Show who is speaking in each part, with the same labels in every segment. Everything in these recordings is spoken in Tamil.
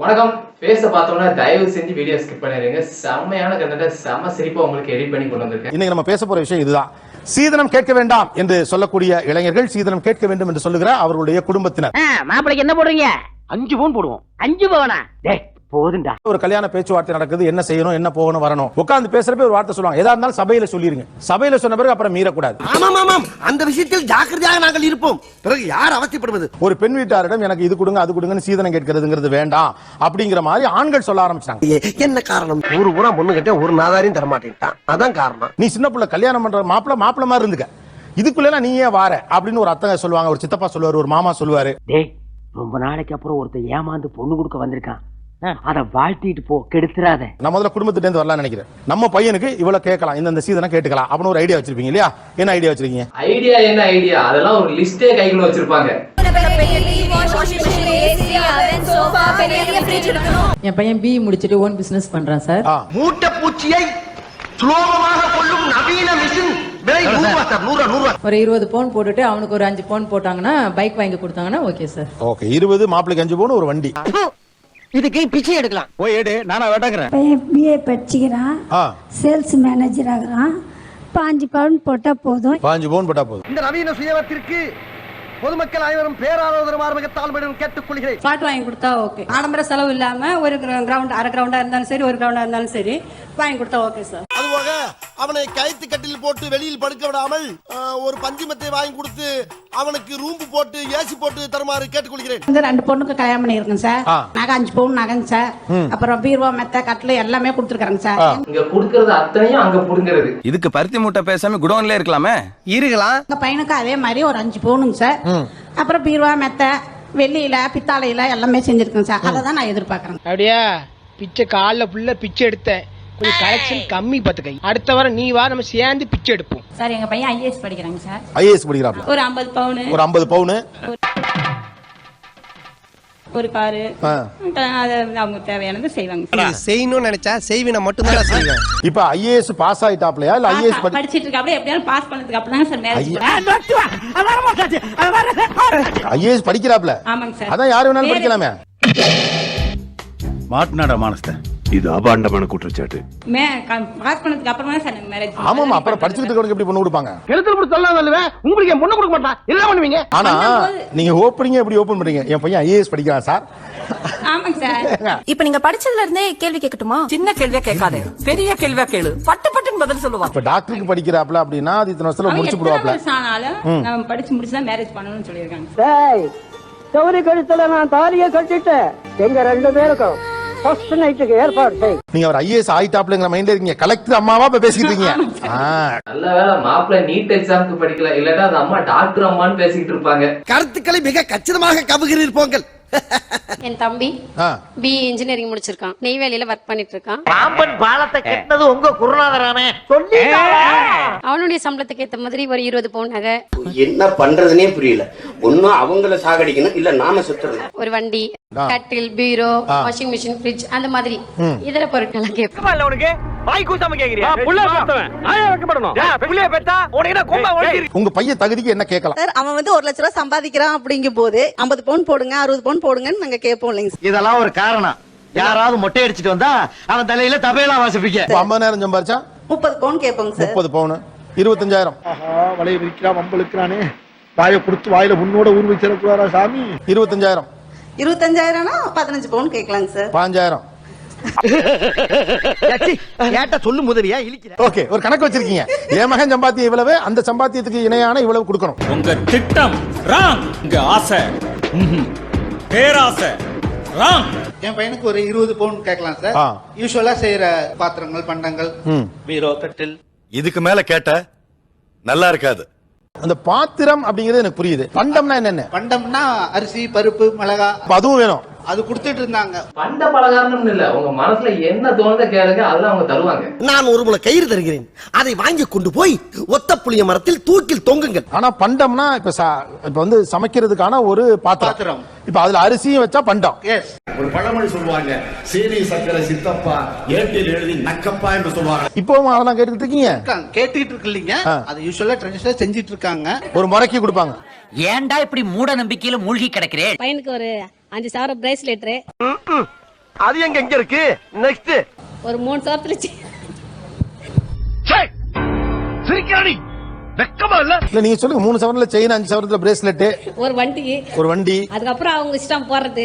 Speaker 1: வணக்கம். பேச பார்த்தோம்னா தயவு செஞ்சு வீடியோ ஸ்கிப் பண்ணிடுங்க செம்மையான கண்டென்ட் செம்ம சிரிப்பா உங்களுக்கு எடிட் பண்ணி கொண்டு வந்திருக்கேன்.
Speaker 2: இன்னைக்கு நம்ம பேச போற விஷயம் இதுதான். சீதனம் கேட்க வேண்டாம் என்று சொல்லக்கூடிய இளைஞர்கள் சீதனம் கேட்க வேண்டும் என்று சொல்லுகிற அவர்களுடைய குடும்பத்தினர்.
Speaker 3: மாப்பிளைக்கு என்ன போடுறீங்க? அஞ்சு பவுன் போடுவோம். அஞ்சு பவனா டேய் போதுண்டா
Speaker 2: ஒரு கல்யாண பேச்சுவார்த்தை நடக்குது என்ன செய்யணும் என்ன போகணும் வரணும். உட்கார்ந்து பேசுறப்ப ஒரு வார்த்தை சொல்லுவாங்க. எதா இருந்தாலும் சபையில சொல்லிருங்க. சபையில சொன்ன பிறகு அப்புறம் மீறக்கூடாது.
Speaker 4: ஆமாம் ஆமாம் அந்த விஷயத்தில் ஜாக்கிரதையாக நாங்கள் இருப்போம். பிறகு யார் அவசியப்படுவது?
Speaker 2: ஒரு பெண் வீட்டாரிடம் எனக்கு இது கொடுங்க அது கொடுங்கன்னு சீதனம் கேட்கறதுங்கிறது வேண்டாம் அப்படிங்கிற மாதிரி ஆண்கள் சொல்ல ஆரம்பிச்சாங்க
Speaker 4: ஏ, என்ன காரணம்? ஊரு பூரா பொண்ணு கிட்ட ஒரு நாதாரையும் தர மாட்டேன்ட்டான் அதான் காரணம்.
Speaker 2: நீ சின்ன பிள்ளை கல்யாணம் பண்ற மாப்பிள்ள மாப்பிள்ள மாதிரி இருந்துக்க. இதுக்குள்ள நீ ஏன் வார அப்படின்னு ஒரு அத்தங்க சொல்லுவாங்க. ஒரு சித்தப்பா சொல்லுவாரு ஒரு மாமா சொல்லுவாரு.
Speaker 3: டேய் ரொம்ப நாளைக்கு அப்புறம் ஒருத்தன் ஏமாந்து பொண்ணு கொடுக்க வந்திருக்கான். அத வாழ்த்திட்டு போ கெடுத்துறாத.
Speaker 2: நான் முதல்ல குடும்பத்திட்ட இருந்து வரலாம்னு நினைக்கிறேன். நம்ம பையனுக்கு இவ்வளவு கேட்கலாம். இந்த சீதனை கேட்டுக்கலாம். அப்படின்னு ஒரு ஐடியா வச்சிருப்பீங்க இல்லையா? என்ன ஐடியா வச்சிருக்கீங்க?
Speaker 1: ஐடியா என்ன ஐடியா அதெல்லாம் ஒரு லிஸ்டே கைக்குள்ள வச்சிருப்பாங்க.
Speaker 5: என் பையன் பிஇ முடிச்சுட்டு ஓன் பிசினஸ் பண்றான் சார்.
Speaker 4: மூட்டை பூச்சியை சுலோகமாக கொள்ளும் நவீன மிஷின்.
Speaker 5: ஒரு இருபது பவுன் போட்டுட்டு அவனுக்கு ஒரு அஞ்சு பவுன் போட்டாங்கன்னா பைக் வாங்கி கொடுத்தாங்கன்னா ஓகே சார்.
Speaker 2: ஓகே இருபது மாப்பிளைக்கு அஞ்சு போன ஒரு வண்டி.
Speaker 3: இதுக்கு பிச்சை எடுக்கலாம்.
Speaker 6: பையன் பிஏ படிச்சுக்கிறான். சேல்ஸ் மேனேஜர் ஆகுறான். பாஞ்சு பவுன் போட்டா போதும்.
Speaker 2: பாஞ்சு பவுன் போட்டா போதும்.
Speaker 4: இந்த நவீன சுயவத்திற்கு பொதுமக்கள் அனைவரும் பேராதரவு மார்மகத்தால் மேடம் கேட்டுக்கொள்கிறேன்.
Speaker 7: பாட்டு வாங்கி கொடுத்தா ஓகே ஆடம்பர செலவு இல்லாம ஒரு கிரவுண்ட் அரை கிரவுண்டா இருந்தாலும் சரி ஒரு கிரவுண்டா இருந்தாலும் சரி வாங்கி கொடுத்தா ஓகே சார்
Speaker 4: அதுபோக அவனை கயிற்று கட்டில் போட்டு வெளியில் படுக்க விடாமல் ஒரு பஞ்சுமெத்தை வாங்கி கொடுத்து அவனுக்கு ரூம்பு போட்டு ஏசி போட்டு தருமாறு கேட்டுக்கொள்கிறேன்.
Speaker 7: வந்து ரெண்டு பொண்ணுக்கு கல்யாணம் பண்ணிருக்கேன் சார். நகை அஞ்சு பவுன் நகைங்க சார். அப்புறம் பீர்வா மெத்த கட்டில் எல்லாமே கொடுத்துருக்காங்க சார்.
Speaker 1: இங்க குடுக்கறது அத்தனையும் அங்க புடுங்கிறது.
Speaker 8: இதுக்கு பருத்தி மூட்டை பேசாம குடோன்ல இருக்கலாமே?
Speaker 4: இருக்கலாம்.
Speaker 7: எங்க பையனுக்கு அதே மாதிரி ஒரு அஞ்சு பவுனுங்க சார். அப்புறம் பீர்வா மெத்த வெள்ளியில பித்தாளையில எல்லாமே செஞ்சிருக்கேன் சார். அதை தான் நான் எதிர்பார்க்கறேன்
Speaker 9: அப்படியா? பிச்சை காலில் ஃபுல்லா பிச்சை எடுத்தேன். கொஞ்சம் கலெக்ஷன் கம்மி பார்த்து கை அடுத்த வாரம் நீ வா நம்ம சேர்ந்து பிச்சை எடுப்போம்.
Speaker 7: சார் எங்க பையன் ஐஏஎஸ் படிக்கிறாங்க சார்.
Speaker 2: ஐஏஎஸ் படிக்கிறாப்ல.
Speaker 7: ஒரு ஐம்பது பவுனு.
Speaker 2: ஒரு ஐம்பது பவுனு.
Speaker 7: ஒரு காரு.
Speaker 2: ஆ.
Speaker 7: அதை அவங்க தேவையானது செய்வாங்க
Speaker 4: செய்யணும்னு நினைச்சா செய்வினை மட்டும்தான் செய்வேன்
Speaker 2: இப்ப ஐஏஎஸ் பாஸ் ஆயிட்டாப்லையா? இல்ல ஐஏஎஸ் படி
Speaker 7: படிச்சிட்டு இருக்காப்ல எப்படியாவது பாஸ் பண்ணதுக்கு அப்புறம் தான் சார் மேரேஜ்
Speaker 2: ஐஏஎஸ் படிக்கிறாப்ல.
Speaker 7: ஆமாங்க சார்.
Speaker 2: அதான் யாரு வேணாலும் படிக்கலாமே.
Speaker 10: மாட்டினாடா மானஸ்த இது அபாண்டமான குற்றச்சாட்டு.
Speaker 7: மே பாஸ் பண்ணதுக்கு அப்புறமா தான் சார் எனக்கு மேரேஜ்
Speaker 2: ஆமாமா அப்புறம் படிச்சுட்டு எப்படி பொண்ணு கொடுப்பாங்க?
Speaker 4: எழுத்துல போட்டு சொல்லலாம் சொல்லுவேன் உங்களுக்கு என் பொண்ணு கொடுக்க மாட்டான் என்ன பண்ணுவீங்க?
Speaker 2: ஆனா நீங்க ஓப்பனிங்க எப்படி ஓபன் பண்றீங்க. என் பையன் ஐஏஎஸ் படிக்கிறான் சார்.
Speaker 7: ஆமாங்க சார்.
Speaker 11: இப்போ நீங்க படிச்சதுல இருந்தே கேள்வி கேட்கட்டுமா?
Speaker 3: சின்ன கேள்வியா கேட்காதே. பெரிய கேள்வியா கேளு. பட்டு பட்டுன்னு பதில் சொல்லுவான்.
Speaker 2: இப்ப டாக்டருக்கு படிக்கிறாப்ல அப்படின்னா அது இத்தனை வருஷத்துல முடிச்சு
Speaker 7: வருஷம் ஆனாலும் படிச்சு முடிச்சு தான் மேரேஜ் பண்ணணும்னு சொல்லியிருக்காங்க.
Speaker 3: டேய் சௌரி கழுத்துல நான் தாலிய கட்டிட்டேன். எங்க ரெண்டு பேருக்கும். ஃபர்ஸ்ட் நைட்டுக்கு ஏற்பாடு செய்.
Speaker 2: நீங்க அவர் ஐஏஎஸ் ஆயிட்டாப்லங்கிற மைண்ட்ல இருக்கீங்க. கலெக்டர் அம்மாவா இப்ப பேசிக்கிட்டு இருக்கீங்க.
Speaker 1: நல்ல வேளை மாப்பிள்ளை நீட் எக்ஸாமுக்கு படிக்கல. இல்லாட்டா அந்த அம்மா டாக்டர் அம்மான்னு பேசிக்கிட்டு இருப்பாங்க.
Speaker 4: கருத்துக்களை மிக கச்சிதமாக கவுகிறீர் போங்கள்.
Speaker 11: என் தம்பி
Speaker 2: ஆ.
Speaker 11: பிஇ இன்ஜினியரிங் முடிச்சிருக்கான். நெய்வேலியில ஒர்க் பண்ணிட்டு இருக்கான்
Speaker 3: பாம்பன் பாலத்தை கட்டினது உங்க குருநாதரானே. சொல்லி
Speaker 11: அவனுடைய சம்பளத்துக்கு ஏத்த மாதிரி ஒரு இருபது பவுன் நகை.
Speaker 12: என்ன பண்றதுனே புரியல. ஒன்னும் அவங்கள சாகடிக்கணும் இல்ல நாம சுத்துறது.
Speaker 11: ஒரு வண்டி கட்டில் பீரோ வாஷிங் மிஷின் ஃப்ரிட்ஜ் அந்த மாதிரி. இதர பொருட்கள் கேட்பேன்.
Speaker 3: உனக்கு? வாய் கூசாம கேக்குறியா? புள்ள பெத்தவன். ஆயா வைக்கப்படணும். புள்ளைய பெத்தா உனக்கு என்ன கொம்பா ஒழிச்சு
Speaker 2: உங்க பையன் தகுதிக்கு என்ன கேட்கலாம்?
Speaker 7: சார் அவன் வந்து ஒரு லட்ச ரூபா சம்பாதிக்கிறான் அப்படிங்கும் போது ஐம்பது பவுன் போடுங்க அறுபது பவுன் போடுங்கன்னு நாங்க கேட்போம் இல்லைங்க
Speaker 4: இதெல்லாம் ஒரு காரணம். யாராவது மொட்டை அடிச்சிட்டு வந்தா அவன் தலையில தபையெல்லாம் வாசிப்பிக்க.
Speaker 2: இப்ப ஐம்பதாயிரம் சம்பாரிச்சா?
Speaker 7: முப்பது பவுன் கேட்போங்க சார்.
Speaker 2: முப்பது பவுன். இருபத்தஞ்சாயிரம்.
Speaker 4: வலைய விரிக்கிறான் வம்பளுக்கிறானே வாயை கொடுத்து வாயில உன்னோட ஊர் வச்சிடக்கூடாதா சாமி?
Speaker 2: இருபத்தஞ்சாயிரம்.
Speaker 7: இருபத்தஞ்சாயிரம்னா பதினஞ்சு பவுன் கேட்கலாங்க சார்.
Speaker 2: பாஞ்சாயிரம்.
Speaker 4: ஏட்ட சொல்லு முதலியா இழிக்கிற?
Speaker 2: ஓகே ஒரு கணக்கு வச்சிருக்கீங்க. என் மகன் சம்பாத்தியம் இவ்வளவு அந்த சம்பாத்தியத்துக்கு இணையான இவ்வளவு கொடுக்கணும்.
Speaker 10: உங்க திட்டம் ராங் உங்க ஆசை. பேராசை. ராங்
Speaker 9: என் பையனுக்கு ஒரு இருபது பவுன் கேட்கலாம் சார். யூஸ்வலா செய்யற பாத்திரங்கள் பண்டங்கள். பீரோ கட்டில்
Speaker 10: இதுக்கு மேல கேட்ட நல்லா இருக்காது.
Speaker 2: அந்த பாத்திரம் அப்படிங்கிறது எனக்கு புரியுது. பண்டம்னா என்னென்ன?
Speaker 9: பண்டம்னா அரிசி பருப்பு மிளகா.
Speaker 2: அப்ப அதுவும் வேணும்.
Speaker 9: அது கொடுத்துட்டு இருந்தாங்க.
Speaker 1: பண்ட பலகாரம்னு இல்ல உங்க மனசுல என்ன தோணுதோ கேளுங்க அதெல்லாம் அவங்க தருவாங்க.
Speaker 4: நான் ஒரு முளை கயிறு தருகிறேன். அதை வாங்கி கொண்டு போய் ஒத்த புளிய மரத்தில் தூக்கில் தொங்குங்கள்.
Speaker 2: ஆனா பண்டம்னா இப்ப ச- இப்ப வந்து சமைக்கிறதுக்கான ஒரு பாத்திரம். இப்ப அதுல அரிசியும் வச்சா பண்டம்.
Speaker 9: எஸ்
Speaker 10: ஒரு பழமொழி சொல்லுவாங்க சீனி சக்கரை சித்தப்பா ஏட்டில் எழுதி நக்கப்பா என்று சொல்லுவாங்க.
Speaker 2: இப்பவும் அதான் கேட்டுக்கிட்டு இருக்கீங்க?
Speaker 9: கேட்டுக்கிட்டு இருக்கு இல்லைங்க. அது யூஸ்வலா ட்ரெடிஷனலா செஞ்சிட்டு இருக்காங்க.
Speaker 2: ஒரு முறைக்கு கொடுப்பாங்க.
Speaker 3: ஏன்டா இப்படி மூட நம்பிக்கையில மூழ்கி கிடக்கிறேன்?
Speaker 11: பையனுக்கு ஒரு அஞ்சு சவரம் பிரேஸ்லெட்
Speaker 13: அது எங்க எங்க இருக்கு? நெக்ஸ்ட்
Speaker 14: ஒரு மூணு சவரத்துல
Speaker 13: சிரிக்கிறாடி வெக்கமா இல்ல?
Speaker 2: இல்ல நீங்க சொல்லுங்க. மூணு சவரன்ல செயின் அஞ்சு சவரத்துல பிரேஸ்லெட்
Speaker 14: ஒரு வண்டி.
Speaker 2: ஒரு வண்டி.
Speaker 14: அதுக்கப்புறம் அவங்க இஷ்டம் போடுறது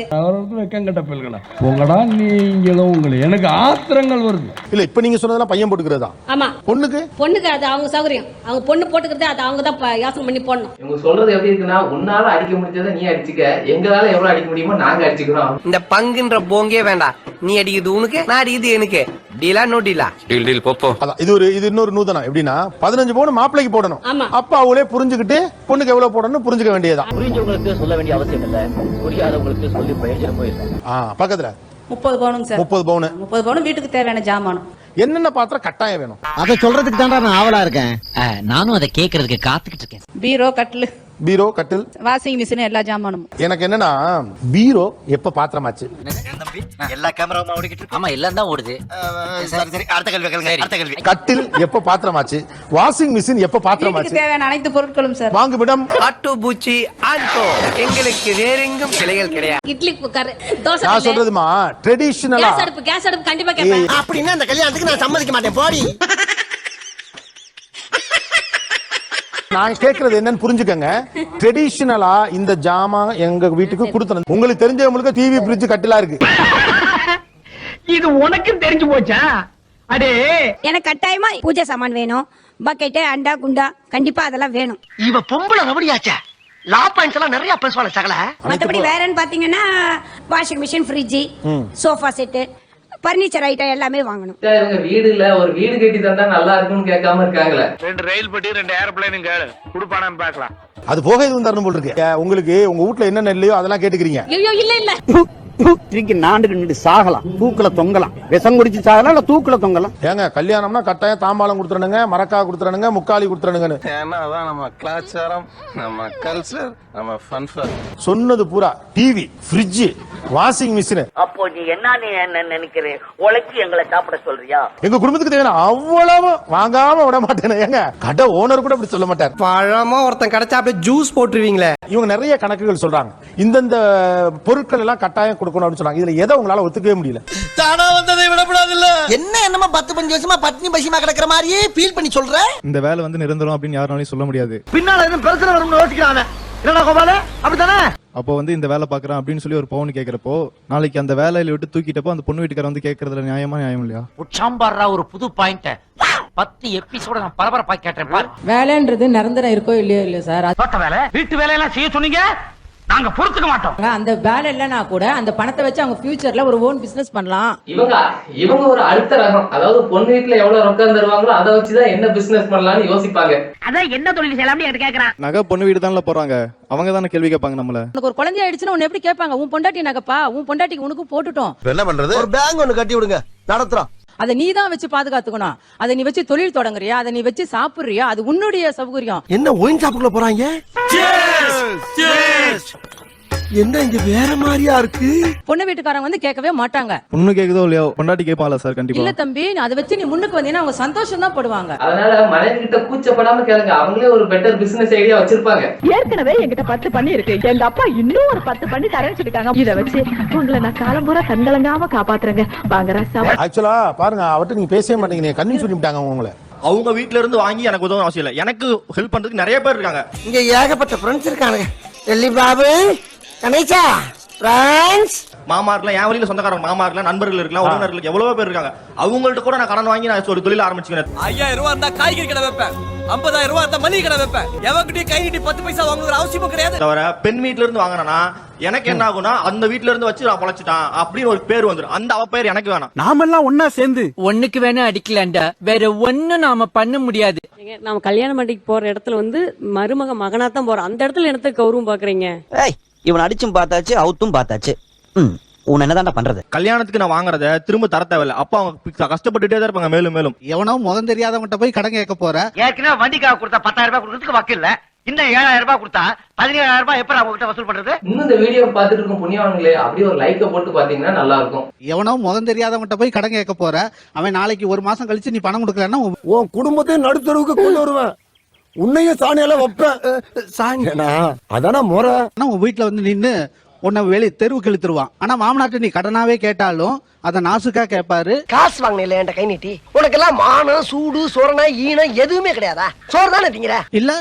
Speaker 15: வெக்கங்கட்ட பிள்ளைகளா உங்களடா நீங்களும் உங்களை. எனக்கு ஆத்திரங்கள் வருது.
Speaker 2: இல்ல இப்ப நீங்க சொன்னதெல்லாம் பையன் போட்டுக்கிறதா?
Speaker 14: ஆமா.
Speaker 2: பொண்ணுக்கு?
Speaker 14: பொண்ணுக்கு அது அவங்க சௌகரியம். அவங்க பொண்ணு போட்டுக்கிறது அது அவங்க தான் யோசனை பண்ணி போடணும்.
Speaker 1: இவங்க சொல்றது எப்படி இருக்குன்னா உன்னால அடிக்க முடிஞ்சதை நீ அடிச்சுக்க. எங்களால எவ்வளவு அடிக்க முடியுமோ நாங்க அடிச்சுக்கிறோம்.
Speaker 15: இந்த பங்குன்ற போங்கே வேண்டாம். நீ அடிக்குது உனக்கு நான் அடிக்குது எனக்கு. டீலா நோ டீலா?
Speaker 16: டீல் டீல் போப்போ
Speaker 2: அதான் இது ஒரு இது இன்னொரு நூதனம். எப்படின்னா பதினஞ்சு பவுன் மாப்பிளைக்கு போடணும். அப்ப அவங்களே புரிஞ்சுக்கிட்டு பொண்ணுக்கு எவ்வளவு போடணும்னு புரிஞ்சுக்க வேண்டியதுதான்.
Speaker 3: புரிஞ்சவங்களுக்கு சொல்ல வேண்டிய அவசியம் இல்ல. புரியாதவங்களுக்கு சொல்லி பிரயோஜனமும் இல்லை.
Speaker 2: ஆ பக்கத்துல.
Speaker 5: முப்பது பவுனுங்க சார்.
Speaker 2: முப்பது பவுன்.
Speaker 5: முப்பது பவுன் வீட்டுக்கு தேவையான ஜாமானம்
Speaker 2: என்னென்ன பாத்திரம் கட்டாயம் வேணும்?
Speaker 3: அதை சொல்றதுக்கு தான்டா நான் ஆவலா இருக்கேன்.
Speaker 15: நானும் அதை கேக்குறதுக்கு காத்துக்கிட்டு இருக்கேன்.
Speaker 5: பீரோ கட்டில்.
Speaker 2: பீரோ கட்டில்?
Speaker 5: வாஷிங் மிஷின் எல்லா ஜாமானும்.
Speaker 2: எனக்கு என்னன்னா பீரோ எப்ப பாத்திரமாச்சு?
Speaker 3: எல்லா கேமராவும் ஓடிக்கிட்டு
Speaker 15: ஆமா எல்லாம் தான் ஓடுது.
Speaker 3: சரி சரி அடுத்த கேள்வி கேளுங்க அடுத்த கேள்வி.
Speaker 2: கட்டில் எப்ப பாத்திரமாச்சு? வாஷிங் மிஷின் எப்ப பாத்திரமாச்சு?
Speaker 5: தேவையான அனைத்து பொருட்களும் சார்.
Speaker 2: வாங்குமிடம்.
Speaker 15: ஆட்டு பூச்சி ஆண்டோ எங்களுக்கு வேறெங்கும் கிளைகள் கிடையாது.
Speaker 14: இட்லி குக்கர் தோசை
Speaker 2: நான் சொல்றதுமா? ட்ரெடிஷனலா
Speaker 14: கேஸ் அடுப்பு கேஸ் அடுப்பு கண்டிப்பா கேட்பேன்.
Speaker 13: அப்படின்னா இந்த கல்யாணத்துக்கு நான் சம்மதிக்க மாட்டேன். போடி.
Speaker 2: நான் கேக்குறது என்னன்னு புரிஞ்சுக்கங்க. ட்ரெடிஷனலா இந்த ஜாமான் எங்க வீட்டுக்கு கொடுத்தணும் உங்களுக்கு தெரிஞ்சவங்களுக்கு டிவி ஃப்ரிட்ஜ் கட்டிலா இருக்கு.
Speaker 15: இது உனக்கும் தெரிஞ்சு போச்சா? அடே.
Speaker 17: எனக்கு கட்டாயமா பூஜை சாமான் வேணும். பக்கெட்டு அண்டா குண்டா கண்டிப்பா அதெல்லாம் வேணும்.
Speaker 13: இவ பொம்பளை ரபடியாச்சா லா பாயிண்ட்ஸ் எல்லாம் நிறைய பேசுவாங்க சகல.
Speaker 17: மத்தபடி வேறன்னு பாத்தீங்கன்னா washing machine fridge sofa set furniture item எல்லாமே வாங்கணும்.
Speaker 1: இவங்க வீடு இல்ல ஒரு வீடு கட்டி தந்தா நல்லா இருக்கும்னு கேட்காம இருக்காங்களே.
Speaker 15: ரெண்டு ரயில் பெட்டி ரெண்டு ஏரோப்ளேனும் கேளு. குடுப்பானான்னு பாக்கலாம்
Speaker 2: அது போக இதுவும் தரணும் போல் இருக்கு. உங்களுக்கு உங்க வீட்ல என்ன இல்லையோ அதெல்லாம் கேட்டுக்கிறீங்க.
Speaker 14: ஐயோ இல்ல இல்ல.
Speaker 3: திருக்கி நாண்டுக்கு நின்று சாகலாம். தூக்குல தொங்கலாம். விஷம் குடிச்சு சாகலாம் இல்ல தூக்குல தொங்கலாம்?
Speaker 2: ஏங்க கல்யாணம்னா கட்டாயம் தாம்பாளம் கொடுத்துறனுங்க மரக்கா கொடுத்துறனுங்க முக்காலி கொடுத்துறனுங்கன்னு
Speaker 16: ஏன்னா அதான் நம்ம கலாச்சாரம் நம்ம கல்ச்சர் நம்ம ஃபன்ஃபர்
Speaker 2: சொன்னது பூரா டிவி ஃப்ரிட்ஜ் வாஷிங் மிஷின்
Speaker 3: அப்போ நீ என்ன என்ன நினைக்கிறேன் உழைச்சி எங்களை சாப்பிட சொல்றியா?
Speaker 2: எங்க குடும்பத்துக்கு தேவையான அவ்வளவு வாங்காம விட மாட்டேன் ஏங்க. கடை ஓனர் கூட அப்படி சொல்ல மாட்டார்.
Speaker 15: பழமா ஒருத்தன் கிடைச்சா அப்படியே ஜூஸ் போட்டுருவீங்களே.
Speaker 2: இவங்க நிறைய கணக்குகள் சொல்றாங்க. இந்தந்த பொருட்கள் எல்லாம் கட்டாயம் கொடுக்கணும் அப்படின்னு சொல்றாங்க இதுல எதை உங்களால ஒத்துக்கவே முடியல.
Speaker 13: தானா வந்ததை விடக்கூடாது இல்ல என்ன என்னமா பத்து பஞ்சு வருஷமா பட்னி பசிமா கிடக்குற மாதிரியே ஃபீல் பண்ணி சொல்ற?
Speaker 16: இந்த வேலை வந்து நிரந்தரம் அப்படின்னு யாராலையும் சொல்ல முடியாது.
Speaker 13: பின்னால எதுவும் பிரச்சனை வரும்னு யோசிக்கிறாங்க என்னடா கோபால? அப்படித்தானே?
Speaker 16: அப்போ வந்து இந்த வேலை பாக்குறேன் அப்படின்னு சொல்லி ஒரு பவுன் கேக்குறப்போ நாளைக்கு அந்த வேலையில விட்டு தூக்கிட்டப்போ அந்த பொண்ணு வீட்டுக்கார வந்து கேக்குறதுல நியாயமா நியாயம் இல்லையா?
Speaker 3: சாம்பார்ரா ஒரு புது பாயிண்ட் பத்து எபிசோட நான் பரபரப்பா கேட்டேன்
Speaker 5: வேலைன்றது நிரந்தரம் இருக்கோ இல்லையோ இல்லையோ சார்.
Speaker 3: தோட்ட வேலை? வீட்டு வேலையெல்லாம் செய்ய சொன்னீங்க? நாங்க பொறுத்துக்க மாட்டோம்.
Speaker 5: அந்த வேலை இல்லைன்னா கூட அந்த பணத்தை வச்சு அவங்க ஃபியூச்சர்ல ஒரு ஓன் பிசினஸ் பண்ணலாம்.
Speaker 1: இவங்க இவங்க ஒரு அடுத்த ரகம். அதாவது பொண்ணு வீட்டுல எவ்வளவு ரொக்கம் தருவாங்களோ அதை வச்சுதான் என்ன பிசினஸ் பண்ணலாம்னு யோசிப்பாங்க.
Speaker 3: அதான் என்ன தொழில் செய்யலாம்னு எனக்கு கேக்குறேன்
Speaker 16: நகை பொண்ணு வீடு தானே போறாங்க. அவங்க தானே கேள்வி கேட்பாங்க நம்மள.
Speaker 5: உனக்கு ஒரு குழந்தை ஆயிடுச்சுன்னா உன்னை எப்படி கேட்பாங்க? உன் பொண்டாட்டி நகைப்பா? உன் பொண்டாட்டிக்கு உனக்கும் போட்டுட்டோம்.
Speaker 13: என்ன பண்றது? ஒரு பேங்க் ஒண்ணு கட்டி விடுங்க நடத்துறோம்.
Speaker 5: அதை நீ தான் வச்சு பாதுகாத்துக்கணும். அதை நீ வச்சு தொழில் தொடங்குறியா? அதை நீ வச்சு சாப்பிடுறியா? அது உன்னுடைய சௌகரியம்.
Speaker 13: என்ன ஒயின் ஷாப்புக்குள்ள போறாங்க? என்ன இங்க வேற மாதிரியா இருக்கு?
Speaker 5: பொண்ணு வீட்டுக்காரங்க வந்து கேட்கவே மாட்டாங்க.
Speaker 16: பொண்ணு கேக்குதோ இல்லையோ? பொண்டாட்டி கேட்பாளா சார்
Speaker 5: இல்ல
Speaker 16: கண்டிப்பா
Speaker 5: தம்பி அதை வச்சு நீ முன்னுக்கு வந்தீங்கன்னா அவங்க சந்தோஷம் தான் படுவாங்க.
Speaker 1: அதனால மனைவி கிட்ட கூச்சப்படாம கேளுங்க. அவங்களே ஒரு பெட்டர் பிசினஸ் ஐடியா வச்சிருப்பாங்க.
Speaker 18: ஏற்கனவே என்கிட்ட பத்து பண்ணி இருக்கு. எங்க அப்பா இன்னும் ஒரு பத்து பண்ணி தரேன்னு சொல்லிட்டாங்க இத வச்சு உங்களை நான் காலம் பூரா கண்கலங்காம காப்பாத்துறேங்க. வாங்க ராசா.
Speaker 2: ஆக்சுவலா பாருங்க அவர்கிட்ட நீங்க பேசவே மாட்டீங்க கன்வின்ஸ் பண்ணிவிட்டாங்க உங்களை.
Speaker 15: அவங்க வீட்ல இருந்து வாங்கி எனக்கு உதவும் அவசியம் இல்ல. எனக்கு ஹெல்ப் பண்றதுக்கு நிறைய பேர் இருக்காங்க.
Speaker 13: இங்க ஏகப்பட்ட ஃப்ரெண்ட்ஸ் இருக்கானுங்க. டெல்லி பாபு. கணேசா ஃப்ரெண்ட்ஸ்
Speaker 15: மாமா இருக்கலாம் என் வழியில சொந்தக்காரங்க மாமா இருக்கலாம் நண்பர்கள் இருக்கலாம் உறவினர்கள் எவ்வளவோ பேர் இருக்காங்க. அவங்கள்ட்ட கூட நான் கடன் வாங்கி நான் ஒரு தொழில் ஆரம்பிச்சுக்கிறேன்.
Speaker 19: ஐயாயிரம் ரூபா இருந்தா காய்கறி கடை வைப்பேன். ஐம்பதாயிரம் ரூபா இருந்தா மளிகை கடை வைப்பேன். எவன்கிட்டயும் கை நீட்டி பத்து பைசா வாங்குற அவசியமும் கிடையாது.
Speaker 15: தவிர பெண் வீட்ல இருந்து வாங்கினா எனக்கு என்ன ஆகும்னா அந்த வீட்ல இருந்து வச்சு நான் பொழைச்சிட்டான் அப்படின்னு ஒரு பேர் வந்துரும். அந்த அவ பேர் எனக்கு வேணாம்.
Speaker 3: நாமெல்லாம் ஒன்னா சேர்ந்து.
Speaker 19: ஒண்ணுக்கு வேணா அடிக்கலாண்டா வேற ஒண்ணும் நாம பண்ண முடியாது.
Speaker 14: நாம கல்யாண மண்டிக்கு போற இடத்துல வந்து மருமக மகனா தான் போறோம் அந்த இடத்துல எனக்கு கௌரவம் பாக்குறீங்க?
Speaker 3: ஏய் இவன் அடிச்சும் பார்த்தாச்சு அவுத்தும் பார்த்தாச்சு. ம் உன் பண்றது?
Speaker 15: கல்யாணத்துக்கு நான் வாங்குறத திரும்ப தர தேவையில்ல. அப்ப அவங்க கஷ்டப்பட்டுட்டே தான் இருப்பாங்க மேலும் மேலும்.
Speaker 3: எவனோ முகம் தெரியாதவங்கிட்ட போய் கடன் கேட்க போற? ஏற்கனவே வண்டிக்காக கொடுத்தா பத்தாயிரம் ரூபாய் கொடுக்கறதுக்கு வக்கு இல்ல. இன்னும் ஏழாயிரம் ரூபாய் கொடுத்தா பதினேழாயிரம் ரூபாய் எப்படி அவங்க கிட்ட வசூல் பண்றது?
Speaker 1: இன்னும் இந்த வீடியோ பார்த்துட்டு இருக்கும் புண்ணியவான்களே அப்படியே ஒரு லைக்கை போட்டு பாத்தீங்கன்னா நல்லா இருக்கும்
Speaker 3: எவனோ முகம் தெரியாதவங்கிட்ட போய் கடன் கேட்க போற? அவன் நாளைக்கு ஒரு மாசம் கழிச்சு நீ பணம் கொடுக்கலன்னா
Speaker 13: உன் குடும்பத்தை நடுத்தருவுக்கு கொண்டு வருவேன். உன்னையும் சாணியால வைப்பேன். சாணியா அதான முறை.
Speaker 3: உன் வீட்டுல வந்து நின்னு
Speaker 4: உன்னை வெளி தெருவுக்கு இழுத்துருவான். ஆனா மாமனார்ட்ட நீ கடனாவே கேட்டாலும் அதை நாசுக்கா கேட்பாரு
Speaker 8: காசு வாங்கினீல என்கிட்ட கை நீட்டி. உனக்கு எல்லாம் மானம் சூடு சொரணை ஈனம் எதுவுமே கிடையாதா? சோறு தானே திங்கிற?
Speaker 4: இல்ல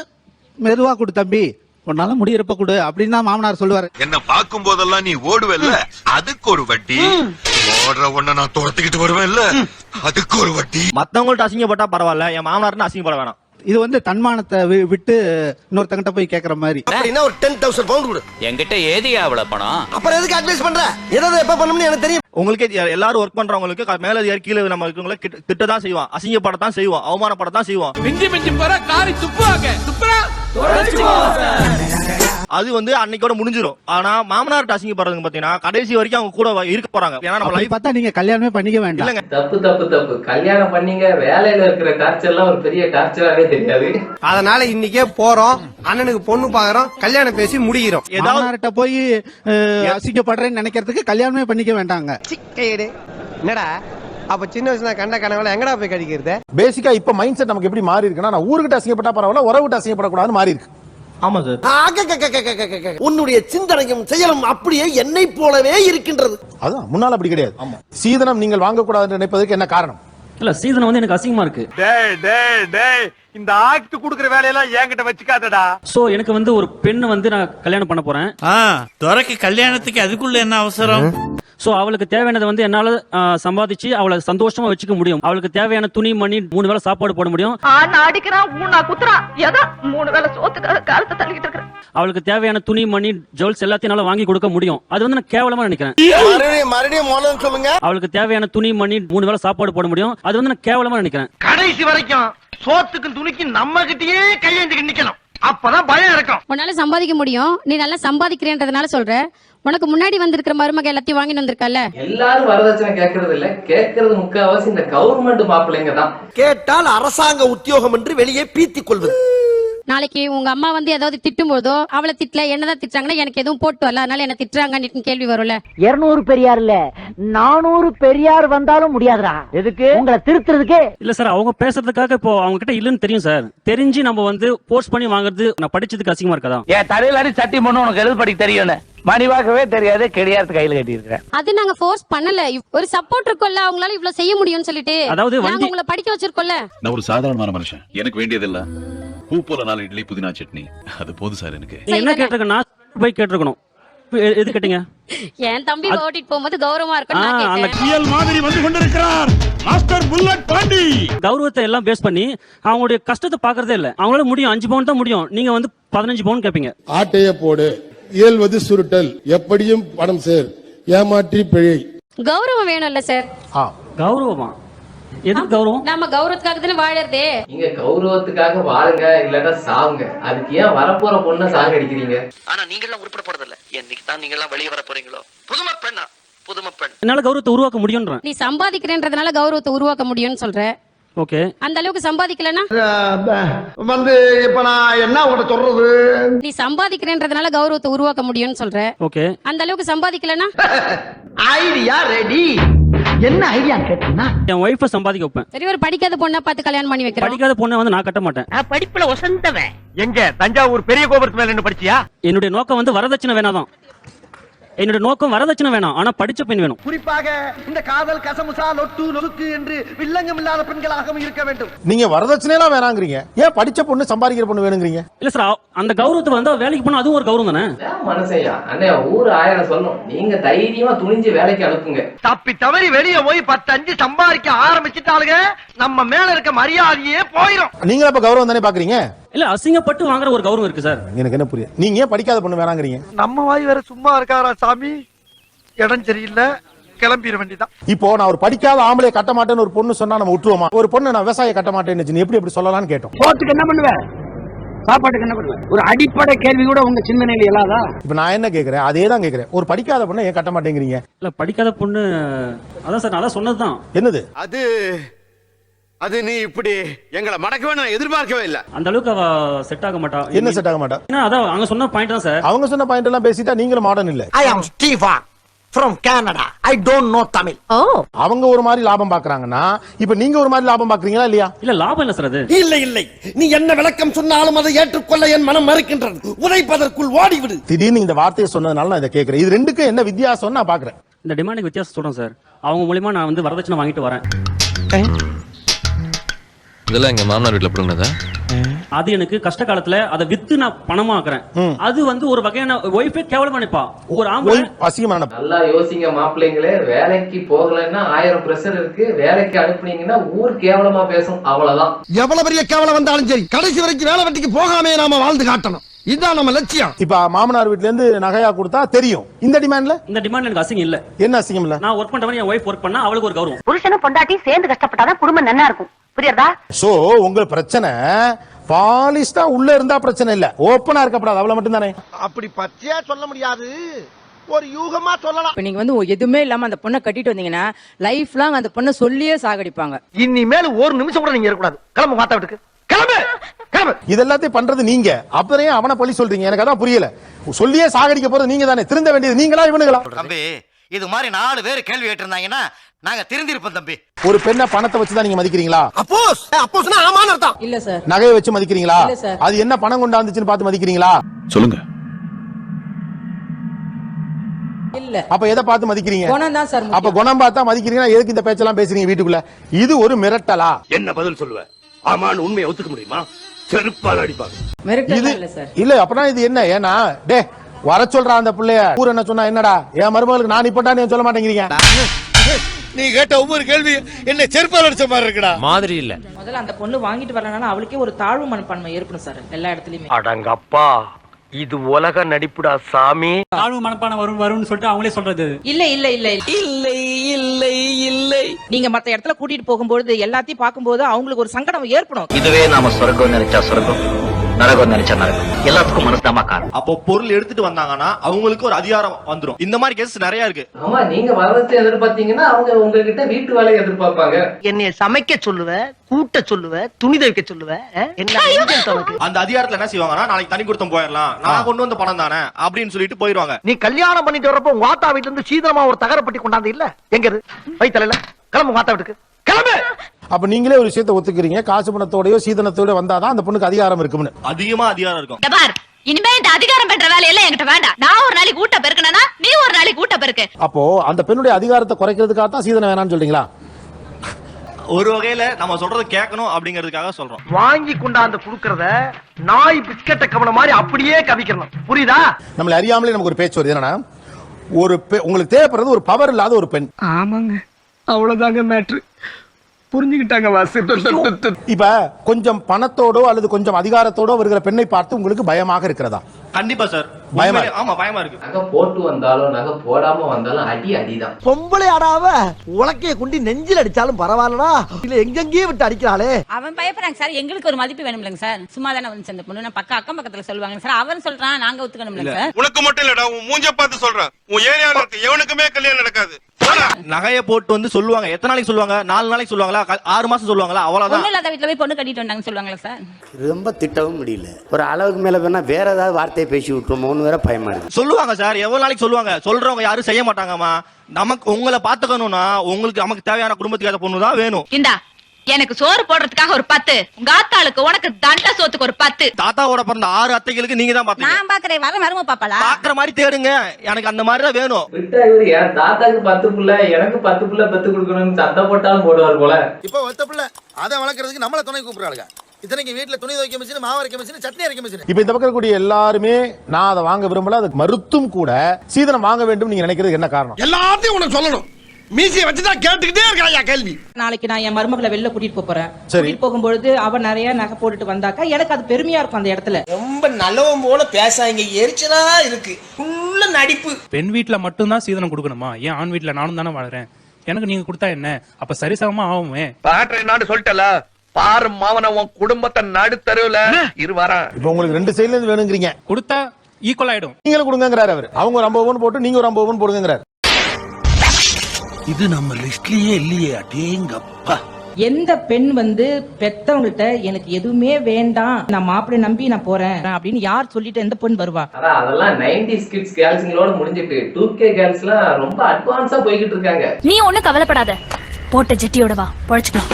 Speaker 4: மெதுவா கொடு தம்பி. உன்னால முடியறப்ப கொடு அப்படின்னு தான் மாமனார் சொல்லுவாரு.
Speaker 20: என்ன பார்க்கும் போதெல்லாம் நீ ஓடுவல்ல? அதுக்கு ஒரு வட்டி. ஓடுற உன்ன நான் துரத்துக்கிட்டு வருவேன்ல? அதுக்கு ஒரு வட்டி.
Speaker 21: மத்தவங்கள்ட்ட அசிங்கப்பட்டா பரவாயில்ல என் மாமனார்னு அசிங்கப்பட வேணாம்.
Speaker 4: இது வந்து தன்மானத்தை வி- விட்டு இன்னொருத்தங்கிட்ட போய் கேக்குற மாதிரி.
Speaker 13: அப்படின்னா ஒரு டென் தௌசண்ட் பவுண்ட் கொடு.
Speaker 21: என்கிட்ட ஏதியா அவ்வளவு பணம்?
Speaker 13: அப்புறம் எதுக்கு அட்வைஸ் பண்ற? எதாவது எப்ப பண்ணணும்னு எனக்கு தெரியும்.
Speaker 21: உங்களுக்கே எல்லாரும் ஒர்க் பண்றவங்களுக்கு மேல அதிகாரி கீழே நம்ம இருக்கவங்கள கிட்ட- திட்டதான் செய்வோம் அசிங்கப்படத்தான் செய்வோம் அவமானப்படத்தான் செய்வோம்
Speaker 8: மிஞ்சி மிஞ்சி போற காரி துப்புவாங்க. துப்புறா.
Speaker 21: அது வந்து அன்னைக்கோட முடிஞ்சிரும். ஆனா மாமனார்ட்ட அசிங்கப்படுறதுங்க பாத்தீங்கன்னா கடைசி வரைக்கும் அவங்க கூட இருக்க போறாங்க. ஏன்னா நம்ம லைஃப்
Speaker 4: பார்த்தா நீங்க கல்யாணமே பண்ணிக்க வேண்டாம்.
Speaker 21: இல்லங்க.
Speaker 1: தப்பு தப்பு தப்பு. கல்யாணம் பண்ணீங்க வேலையில இருக்கிற டார்ச்சர்லாம் ஒரு பெரிய டார்ச்சராவே தெரியாது.
Speaker 8: அதனால இன்னைக்கே போறோம் அண்ணனுக்கு பொண்ணு பாக்குறோம் கல்யாணம் பேசி முடிகிறோம்
Speaker 21: ஏதாவது
Speaker 4: மாமனார்ட்ட போய் அஹ், அசிங்கப்படுறேன்னு நினைக்கிறதுக்கு கல்யாணமே பண்ணிக்க வேண்டாங்க.
Speaker 8: என்னடா? அப்ப சின்ன வயசுல கண்ட கனவுல எங்கடா போய் கடிக்கிறது?
Speaker 2: பேசிக்கா இப்ப மைண்ட் செட் நமக்கு எப்படி மாறி இருக்குன்னா நான் ஊருக்கிட்ட அசிங்கப்பட்டா பரவாயில்ல உறவுகிட்ட அசிங்கப்படக்கூடாதுன்னு மாறி இருக்கு.
Speaker 21: ஆமா சார்.
Speaker 13: உன்னுடைய சிந்தனையும் செயலும் அப்படியே என்னை போலவே இருக்கின்றது.
Speaker 2: அதான் முன்னால அப்படி கிடையாது. சீதனம் நீங்கள் வாங்கக்கூடாதுன்னு நினைப்பதற்கு என்ன காரணம்?
Speaker 21: இல்ல சீசன் வந்து எனக்கு அசிங்கமா இருக்கு.
Speaker 20: டேய் டேய் டேய். இந்த ஆக்ட் குடுக்குற வேலையெல்லாம் என்கிட்ட வச்சுக்காதடா.
Speaker 21: சோ எனக்கு வந்து ஒரு பெண் வந்து நான் கல்யாணம் பண்ண போறேன்.
Speaker 8: துறைக்கு கல்யாணத்துக்கு அதுக்குள்ள என்ன அவசரம்?
Speaker 21: சோ அவளுக்கு தேவையானதை வந்து என்னால சம்பாதிச்சு அவளை சந்தோஷமா வச்சுக்க முடியும். அவளுக்கு தேவையான துணி மணி மூணு வேளை சாப்பாடு போட முடியும். அவளுக்கு தேவையான துணி மணி ஜுவல்ஸ் எல்லாத்தையும் வாங்கி கொடுக்க முடியும். அது வந்து நான் கேவலமா நினைக்கிறேன். அவளுக்கு தேவையான துணி மணி மூணு வேளை சாப்பாடு போட முடியும். அது வந்து நான் கேவலமா நினைக்கிறேன்.
Speaker 4: கடைசி வரைக்கும் சோத்துக்கும் துணிக்கும் நம்ம கிட்டயே கையேந்திக்கு நிக்கணும். அப்பதான் பயம் இருக்கும்.
Speaker 11: உன்னால சம்பாதிக்க முடியும். நீ நல்லா சம்பாதிக்கிறேன்றதுனால சொல்ற. உனக்கு முன்னாடி வந்திருக்கிற மருமக எல்லாத்தையும் வாங்கிட்டு வந்திருக்கல்ல
Speaker 1: எல்லாரும் வரதட்சணை கேட்கறது இல்ல. கேட்கறது முக்காவாசி இந்த கவர்மெண்ட் மாப்பிள்ளைங்க தான்.
Speaker 13: கேட்டால் அரசாங்க உத்தியோகம் என்று வெளியே பீத்திக் கொள்வது.
Speaker 11: நாளைக்கு உங்க அம்மா வந்து ஏதாவது திட்டும் போதோ அவளை திட்டல என்னதான் திட்டுறாங்கன்னா எனக்கு எதுவும் போட்டு வரல. அதனால என்ன திட்டுறாங்கன்னு கேள்வி வரும்ல.
Speaker 8: இருநூறு பெரியார் இல்ல நானூறு பெரியார் வந்தாலும் முடியாதுடா. எதுக்கு? உங்களை திருத்துறதுக்கே.
Speaker 21: இல்ல சார் அவங்க பேசுறதுக்காக இப்போ அவங்க கிட்ட இல்லன்னு தெரியும் சார். தெரிஞ்சு நம்ம வந்து போர்ஸ் பண்ணி வாங்குறது நான் படிச்சதுக்கு அசிங்கமா இருக்காதா
Speaker 4: என் தலையில அடி சட்டி பண்ணு உனக்கு எழுது படிக்க தெரியும் மணிவாக்கவே தெரியாது கிடையாது கையில கட்டி இருக்கிறேன்
Speaker 11: அது நாங்க ஃபோர்ஸ் பண்ணல. ஒரு சப்போர்ட் இருக்கும்ல அவங்களால இவ்வளவு செய்ய முடியும்னு சொல்லிட்டு.
Speaker 21: அதாவது
Speaker 11: நாங்க உங்களை படிக்க வச்சிருக்கோம்ல.
Speaker 20: நான் ஒரு சாதாரணமான மனுஷன். எனக்கு வேண்டியதில்ல. பூ போல நாலு இட்லி புதினா சட்னி. அது போதும் சார் எனக்கு.
Speaker 21: நீங்க என்ன கேட்டிருக்கணும் நான் போய் கேட்டிருக்கணும். எ- எது கேட்டீங்க?
Speaker 11: என் தம்பி ஓட்டிட்டு போகும்போது கௌரவமா
Speaker 21: ஆ,
Speaker 11: இருக்கும் நான்
Speaker 21: அந்த
Speaker 11: கேட்டேன்
Speaker 20: மாதிரி வந்து கொண்டிருக்கிறார். Master bullet Pandi.
Speaker 21: கௌரவத்தை எல்லாம் பேஸ் பண்ணி அவங்களுடைய கஷ்டத்தை பாக்குறதே இல்ல. அவங்களால முடியும். அஞ்சு பவுன் தான் முடியும். நீங்க வந்து பதினஞ்சு பவுன் கேப்பீங்க.
Speaker 20: ஆட்டைய போடு. இயல்வது சுருட்டல். எப்படியும் பணம் சேர். ஏமாற்றி பிழை.
Speaker 11: கௌரவம் வேணும்ல சார்.
Speaker 2: ஆ
Speaker 21: கௌரவமா? எதுக்கு கௌரவம்?
Speaker 11: நம்ம கௌரவத்துக்காக தானே வாழறதே.
Speaker 1: நீங்க கௌரவத்துக்காக வாழுங்க இல்லாட்டா சாவுங்க. அதுக்கு ஏன் வரப்போற பொண்ணை சாகடிக்கிறீங்க
Speaker 4: ஆனா நீங்க எல்லாம் உருப்பட போறது இல்ல என்னைக்கு தான் நீங்க எல்லாம் வெளியே வர போறீங்களோ? புதுமை பெண்ணா? புதுமை பெண்.
Speaker 21: என்னால கௌரவத்தை உருவாக்க முடியும்ன்றேன்.
Speaker 11: நீ சம்பாதிக்கிறேன்றதுனால கௌரவத்தை உருவாக்க முடியும்னு சொல்ற.
Speaker 21: ஓகே.
Speaker 11: அந்த அளவுக்கு சம்பாதிக்கலனா
Speaker 13: வந்து இப்ப நான் என்ன உங்கள்ட்ட சொல்றது?
Speaker 11: நீ சம்பாதிக்கிறேன்றதுனால கௌரவத்தை உருவாக்க முடியும்னு சொல்ற.
Speaker 21: ஓகே.
Speaker 11: அந்த அளவுக்கு சம்பாதிக்கலனா
Speaker 4: ஐடியா ரெடி. என்ன ஐடியா கேட்டீங்கன்னா
Speaker 21: என் ஒய்ஃபை சம்பாதிக்க வைப்பேன்.
Speaker 11: சரி ஒரு படிக்காத பொண்ணை பார்த்து கல்யாணம் பண்ணி வைக்கிறோம்.
Speaker 21: படிக்காத பொண்ணை வந்து நான் கட்ட மாட்டேன்.
Speaker 4: படிப்புல ஒசந்தவன். எங்க தஞ்சாவூர் பெரிய கோபுரத்து மேல நின்னு படிச்சியா?
Speaker 21: என்னுடைய நோக்கம் வந்து வரதட்சணை வேணாதான். என்னுடைய நோக்கம் வரதட்சணை வேணாம் ஆனா படிச்ச பெண் வேணும்.
Speaker 4: குறிப்பாக இந்த காதல் கசமுசா லொட்டு நொறுக்கு என்று வில்லங்கம் இல்லாத பெண்களாகவும் இருக்க வேண்டும்.
Speaker 2: நீங்க வரதட்சணையெல்லாம் வேணாங்கிறீங்க. ஏன் படிச்ச பொண்ணு சம்பாதிக்கிற பொண்ணு வேணுங்கிறீங்க?
Speaker 21: இல்ல சார் அந்த கௌரவத்தை வந்து வேலைக்கு போனா அதுவும் ஒரு கௌரவம் தானே?
Speaker 1: ஏன் மனுஷையா அண்ணே ஊர் ஆயிரம் சொல்லும் நீங்க தைரியமா துணிஞ்சு வேலைக்கு அனுப்புங்க.
Speaker 4: தப்பி தவறி வெளிய போய் பத்து அஞ்சு சம்பாதிக்க ஆரம்பிச்சுட்டாளுங்க நம்ம மேல இருக்க மரியாதையே போயிரும்.
Speaker 2: நீங்க அப்ப கௌரவம் தானே பாக்குறீங்க?
Speaker 21: இல்ல அசிங்கப்பட்டு வாங்குற ஒரு கௌரவம் இருக்கு சார்.
Speaker 2: எனக்கு என்ன புரியுது? நீங்க ஏன் படிக்காத பொண்ணு வேணாங்கிறீங்க?
Speaker 4: நம்ம வாய் வேற சும்மா இருக்காரா சாமி? இடம் சரியில்லை கிளம்பிட வேண்டியதான்
Speaker 2: இப்போ நான் ஒரு படிக்காத ஆம்பளை கட்ட மாட்டேன்னு ஒரு பொண்ணு சொன்னா நம்ம விட்டுருவோமா? ஒரு பொண்ணு நான் விவசாய கட்ட மாட்டேன்னு நீ எப்படி எப்படி சொல்லலாம்னு கேட்டோம்.
Speaker 8: சோத்துக்கு என்ன பண்ணுவ? சாப்பாட்டுக்கு என்ன பண்ணுவ? ஒரு அடிப்படை கேள்வி கூட உங்க சிந்தனையில இல்லாதா?
Speaker 2: இப்ப நான் என்ன கேக்குறேன்? அதே தான் கேக்குறேன். ஒரு படிக்காத பொண்ணை ஏன் கட்ட மாட்டேங்கிறீங்க?
Speaker 21: இல்ல படிக்காத பொண்ணு அதான் சார் நான் அதான் சொன்னதுதான்.
Speaker 2: என்னது?
Speaker 20: அது அது நீ இப்படி எங்களை மடக்கவே நான் எதிர்பார்க்கவே இல்ல.
Speaker 21: அந்த அளவுக்கு அவ செட் ஆக மாட்டா.
Speaker 2: என்ன செட் ஆக மாட்டா?
Speaker 21: ஏன்னா அதான் அங்க சொன்ன பாயிண்ட் தான் சார்
Speaker 2: அவங்க சொன்ன பாயிண்ட் எல்லாம் பேசிட்டா நீங்களும் மாடர்ன் இல்ல.
Speaker 4: I am Stefa from Canada I don't know Tamil
Speaker 2: அவங்க ஒரு மாதிரி லாபம் பாக்குறாங்கன்னா இப்ப நீங்க ஒரு மாதிரி லாபம் பாக்குறீங்களா இல்லையா?
Speaker 21: இல்ல லாபம் இல்ல சார் அது.
Speaker 13: இல்லை இல்லை. நீ என்ன விளக்கம் சொன்னாலும் அதை ஏற்றுக்கொள்ள என் மனம் மறுக்கின்றது. உதைப்பதற்குள் ஓடிவிடு.
Speaker 2: திடீர்னு இந்த வார்த்தையை சொன்னதுனால நான் இதை கேட்கிறேன். இது ரெண்டுக்கும் என்ன வித்தியாசம் நான் பாக்குறேன்.
Speaker 21: இந்த டிமாண்டுக்கு வித்தியாசம் சொல்றேன் சார் அவங்க மூலியமா நான் வந்து வரதட்சணை வாங்கிட்டு வரேன்.
Speaker 20: இதெல்லாம் எங்க மாமனார் வீட்டுல பிடுங்கினதா
Speaker 21: அது எனக்கு கஷ்ட காலத்துல அதை வித்து நான் பணமாக்குறேன். அது வந்து ஒரு வகையான ஒய்ஃபே கேவலம் நினைப்பா ஒரு ஆம்பளை
Speaker 2: அசிங்கமான
Speaker 1: நல்லா யோசிங்க மாப்பிள்ளைங்களே வேலைக்கு போகலைன்னா ஆயிரம் பிரஷர் இருக்கு. வேலைக்கு அனுப்புனீங்கன்னா ஊர் கேவலமா பேசும். அவ்வளவுதான்.
Speaker 13: எவ்வளவு பெரிய கேவலம் வந்தாலும் சரி கடைசி வரைக்கும் வேலை வெட்டிக்கு போகாமே நாம வாழ்ந்து காட்டணும். இதுதான் நம்ம லட்சியம்.
Speaker 2: இப்ப மாமனார் வீட்ல இருந்து நகையா கொடுத்தா தெரியும். இந்த டிமாண்ட்ல
Speaker 21: இந்த டிமாண்ட் எனக்கு அசிங்கம் இல்ல.
Speaker 2: என்ன அசிங்கம் இல்ல?
Speaker 21: நான் ஒர்க் பண்றவன் என் ஒய்ஃப் ஒர்க் பண்ணா அவளுக்கு ஒரு கௌரவம்.
Speaker 17: புருஷனும் பொண்டாட்டி சேர்ந்து கஷ்டப்பட்டாதான் குடும்பம் நல்லா இருக்கும். புரியுறதா?
Speaker 2: சோ உங்க பிரச்சனை பாலிஸ்டா உள்ள இருந்தா பிரச்சனை இல்ல. ஓப்பனா இருக்கப்படாது அவ்வளவு மட்டும் தானே
Speaker 13: அப்படி பச்சையா சொல்ல முடியாது. ஒரு யூகமா சொல்லலாம்.
Speaker 22: இப்ப நீங்க வந்து எதுவுமே இல்லாம அந்த பொண்ணை கட்டிட்டு வந்தீங்கன்னா லைஃப் லாங் அந்த பொண்ணை சொல்லியே சாகடிப்பாங்க.
Speaker 4: இனிமேல் ஒரு நிமிஷம் கூட நீங்க இருக்கக்கூடாது. கிளம்பு மாத்தா வீட்டுக்கு. கிளம்பு! கிளம்பு!
Speaker 2: இது எல்லாத்தையும் பண்றது நீங்க. அப்புறம் ஏன் அவனை பழி சொல்றீங்க? எனக்கு அதான் புரியல. சொல்லியே சாகடிக்க போறது நீங்க தானே திருந்த வேண்டியது நீங்களா இவனுங்களா?
Speaker 4: தம்பி இது மாதிரி நாலு பேர் கேள்வி கேட்டிருந்தாங்கன்னா நாங்க திருந்திருப்போம் தம்பி.
Speaker 2: ஒரு பெண்ணை பணத்தை வச்சு தான் நீங்க மதிக்கிறீங்களா?
Speaker 13: அப்போஸ்! அப்போஸ்னா ஆமான்னு அர்த்தம்
Speaker 22: இல்ல சார்.
Speaker 2: நகையை வச்சு மதிக்கிறீங்களா?
Speaker 22: இல்ல சார்.
Speaker 2: அது என்ன பணம் கொண்டாந்துச்சுன்னு பார்த்து மதிக்கிறீங்களா?
Speaker 20: சொல்லுங்க.
Speaker 22: இல்ல.
Speaker 2: அப்ப எதை பார்த்து மதிக்கிறீங்க?
Speaker 22: குணம் தான் சார்
Speaker 2: அப்ப குணம் பார்த்தா மதிக்கிறீங்கன்னா எதுக்கு இந்த பேச்செல்லாம் பேசுறீங்க வீட்டுக்குள்ள? இது ஒரு மிரட்டலா?
Speaker 20: என்ன பதில் சொல்லுவ? ஆமான்னு உண்மையை ஒத்துக்க முடியுமா? செருப்பால் அடிப்பாங்க.
Speaker 22: மிரட்டல்
Speaker 2: இது
Speaker 22: இல்ல சார்.
Speaker 2: இல்ல அப்பனா இது என்ன? ஏன்னா டே வர சொல்றா அந்த பிள்ளைய. ஊர் என்ன சொன்னா என்னடா? என் மருமகளுக்கு நான் இப்பட்டான்னு சொல்ல மாட்டேங்கிறீங்க?
Speaker 13: நீ கேட்ட ஒவ்வொரு கேள்வி என்ன செருப்பால் அடிச்ச மாதிரி இருக்குடா.
Speaker 20: மாதிரி இல்ல.
Speaker 22: முதல்ல அந்த பொண்ணு வாங்கிட்டு வரலனால அவளுக்கே ஒரு தாழ்வு மனப்பான்மை ஏற்படும் சார் எல்லா இடத்துலயுமே.
Speaker 4: அடங்கப்பா இது உலக நடிப்புடா சாமி.
Speaker 21: தாழ்வு மனப்பான வரும் வரும்னு சொல்லிட்டு அவங்களே சொல்றது.
Speaker 22: இல்ல இல்ல இல்ல. இல்லை இல்லை இல்லை. நீங்க மத்த இடத்துல கூட்டிட்டு போகும்போது எல்லாத்தையும் பார்க்கும்போது அவங்களுக்கு ஒரு சங்கடம் ஏற்படும்.
Speaker 4: இதுவே நாம சொர்க்கம் நினைச்சா சொர்க்கம். நரகம் நினைச்சா நரகம் எல்லாத்துக்கும் மனசுதாமா காரணம்.
Speaker 15: அப்போ பொருள் எடுத்துட்டு வந்தாங்கன்னா அவங்களுக்கு ஒரு அதிகாரம் வந்துரும். இந்த மாதிரி கேஸ் நிறைய இருக்கு.
Speaker 1: ஆமா நீங்க வரதட்சணை எதிர்பார்த்தீங்கன்னா அவங்க உங்ககிட்ட வீட்டு வேலையை எதிர்பார்ப்பாங்க.
Speaker 4: என்னைய சமைக்க சொல்லுவ கூட்ட சொல்லுவ துணி துவைக்க சொல்லுவ?
Speaker 15: அந்த அதிகாரத்துல என்ன செய்வாங்கன்னா நாளைக்கு தனி கொடுத்தம் போயிடலாம். நான் கொண்டு வந்த பணம் தானே அப்படின்னு சொல்லிட்டு போயிருவாங்க
Speaker 4: நீ கல்யாணம் பண்ணிட்டு வரப்போ உங்க ஆத்தா வீட்டுல இருந்து சீதனமா ஒரு தகரப்பட்டி கொண்டாந்து இல்ல? எங்க வைத்தல கிளம்பு மாத்தா வீட்டுக்கு. கிளம்பு!
Speaker 2: அப்ப நீங்களே ஒரு விஷயத்தை ஒத்துக்கிறீங்க. காசு பணத்தோடயோ சீதனத்தோட வந்தாதான் அந்த பொண்ணுக்கு அதிகாரம் இருக்கும்னு.
Speaker 15: அதிகமா அதிகாரம் இருக்கும்.
Speaker 11: இனிமே இந்த அதிகாரம் பண்ற வேலையெல்லாம் என்கிட்ட வேண்டாம். நான் ஒரு நாளைக்கு ஊட்ட பெருக்கனா நீ ஒரு நாளைக்கு ஊட்ட பெருக்கு.
Speaker 2: அப்போ அந்த பெண்ணுடைய அதிகாரத்தை குறைக்கிறதுக்காக தான் சீதனம் வேணாம்னு சொல்றீங்களா?
Speaker 15: ஒரு வகையில நம்ம சொல்றது கேட்கணும் அப்படிங்கிறதுக்காக சொல்றோம்.
Speaker 4: வாங்கி கொண்டாந்து குடுக்கறத நாய் பிஸ்கட்ட கவன மாதிரி அப்படியே கவிக்கணும் புரியுதா?
Speaker 2: நம்மள அறியாமலே நமக்கு ஒரு பேச்சு வருது. என்னன்னா ஒரு உங்களுக்கு தேவைப்படுறது ஒரு பவர் இல்லாத ஒரு பெண்.
Speaker 8: ஆமாங்க. அவ்வளவுதாங்க மேட்ரு புரிஞ்சுக்கிட்டாங்க வாசு.
Speaker 2: இப்ப கொஞ்சம் பணத்தோடோ அல்லது கொஞ்சம் அதிகாரத்தோடோ வருகிற பெண்ணை பார்த்து உங்களுக்கு பயமாக இருக்கிறதா?
Speaker 15: கண்டிப்பா சார்.
Speaker 2: பயமா
Speaker 15: ஆமா பயமா இருக்கு.
Speaker 1: நகை போட்டு வந்தாலும் நகை போடாம வந்தாலும் அடி அடிதான்.
Speaker 4: பொம்பளை ஆடாவ உலக்கைய குண்டி நெஞ்சில் அடிச்சாலும் பரவாயில்லடா. இல்ல எங்கெங்கேயே விட்டு அடிக்கிறாளே.
Speaker 11: அவன் பயப்படுறாங்க சார். எங்களுக்கு ஒரு மதிப்பு வேணும்லங்க சார். சும்மா தானே வந்து அந்த பொண்ணு. நான் பக்கம் அக்கம் பக்கத்துல சொல்லுவாங்க சார். அவன் சொல்றான் நாங்க ஒத்துக்கணும்லங்க சார்.
Speaker 20: உனக்கு மட்டும் இல்லடா உன் மூஞ்ச பார்த்து சொல்றேன். உன் ஏரியால இருக்கு எவனுக்குமே கல்யாணம் நடக்காது.
Speaker 15: நகையை போட்டு வந்து சொல்லுவாங்க. எத்தனை நாளைக்கு சொல்லுவாங்க? நாலு நாளைக்கு சொல்லுவாங்களா? ஆறு மாசம் சொல்லுவாங்களா? அவ்வளவுதான்.
Speaker 11: பொண்ணு இல்லாத வீட்டுல போய் பொண்ணு கட்டிட்டு வந்தாங்கன்னு சொல்லுவாங்களா சார்?
Speaker 12: ரொம்ப திட்டவும் முடியல. ஒரு அளவுக்கு மேல வேணா வேற ஏதாவது வார்த்தையை பேசி விட்டுருமோன்னு வேற பயமா இருக்கு
Speaker 15: சொல்லுவாங்க சார் எவ்வளவு நாளைக்கு சொல்லுவாங்க? சொல்றவங்க யாரும் செய்ய மாட்டாங்கம்மா. நமக்கு உங்களை பாத்துக்கணும்னா உங்களுக்கு நமக்கு தேவையான குடும்பத்துக்கு ஏற்ற பொண்ணு தான் வேணும்.
Speaker 11: இந்தா எனக்கு சோறு போடுறதுக்காக ஒரு பத்து. உங்க ஆத்தாளுக்கு உனக்கு தண்ட சோத்துக்கு ஒரு பத்து.
Speaker 15: தாத்தாவோட பிறந்த ஆறு அத்தைகளுக்கு நீங்க தான் பாத்தீங்க.
Speaker 11: நான் பாக்குறேன். வர மரும பாப்பாளா?
Speaker 15: பாக்குற மாதிரி தேடுங்க. எனக்கு அந்த மாதிரி தான் வேணும்.
Speaker 1: விட்டா இவரு என் தாத்தாக்கு பத்து புள்ள எனக்கு பத்து புள்ள பெத்து கொடுக்கணும்னு சத்தம் போட்டாலும் போடுவார் போல.
Speaker 13: இப்போ ஒத்த பிள்ளை அதை வளர்க்கறதுக்கு நம்மள துணை கூப்பிடுறாளுங்க. இத்தனைக்கு வீட்டுல துணி துவைக்க மிஷின் மாவு அரைக்க மிஷின் சட்னி அரைக்க மிஷின்
Speaker 2: இப்ப இந்த பக்கம் இருக்கக்கூடிய எல்லாருமே நான் அதை வாங்க விரும்பல அதுக்கு மறுத்தும் கூட சீதனம் வாங்க வேண்டும் நீங்க நினைக்கிறது என்ன காரணம்?
Speaker 13: எல்லாத்தையும் உனக்கு சொல்லணும். மீசியை வச்சுதான் கேட்டுக்கிட்டே இருக்காயா கேள்வி?
Speaker 22: நாளைக்கு நான் என் மருமகளை வெளில கூட்டிட்டு போறேன். கூட்டிட்டு போகும்பொழுது அவ நிறைய நகை போட்டுட்டு வந்தாக்கா எனக்கு அது பெருமையா இருக்கும் அந்த இடத்துல.
Speaker 8: ரொம்ப நல்லவன் போல பேசாங்க எரிச்சலா இருக்கு. ஃபுல்லா நடிப்பு.
Speaker 21: பெண் வீட்டுல மட்டும்தான் சீதனம் கொடுக்கணுமா? ஏன் ஆண் வீட்டுல நானும் தானே வாழறேன் எனக்கு நீங்க கொடுத்தா என்ன? அப்ப சரிசமமா ஆகுமே.
Speaker 20: பாட்டுற நாடு சொல்லிட்டல பாரு மாவன உன் குடும்பத்தை நடுத்தருவுல. இரு வரேன்
Speaker 2: இப்ப உங்களுக்கு ரெண்டு சைடுல இருந்து வேணுங்கிறீங்க.
Speaker 21: கொடுத்தா ஈக்குவல் ஆயிடும்.
Speaker 2: நீங்களும் கொடுங்கறாரு அவர். அவங்க ஒரு ஐம்பது பவுன் போட்டு நீங்க ஒரு ஐம்பது பவுன் போடுங்கிறாரு
Speaker 20: இது நம்ம லிஸ்ட்லயே இல்லையே அடேங்கப்பா.
Speaker 22: எந்த பெண் வந்து பெத்தவங்கள்ட்ட எனக்கு எதுவுமே வேண்டாம் நான் மாப்பிள்ளை நம்பி நான் போறேன் அப்படின்னு யார் சொல்லிட்டு எந்த பெண் வருவா?
Speaker 1: அதான் அதெல்லாம் நைன்டி கிட்ஸ் கேர்ள்ஸுங்களோட முடிஞ்சிட்டு டூ கே கேர்ள்ஸ்லாம் ரொம்ப அட்வான்ஸா போய்கிட்டு இருக்காங்க.
Speaker 23: நீ ஒண்ணும் கவலைப்படாத. போட்ட ஜெட்டியோட வா பொழைச்சுக்கலாம்.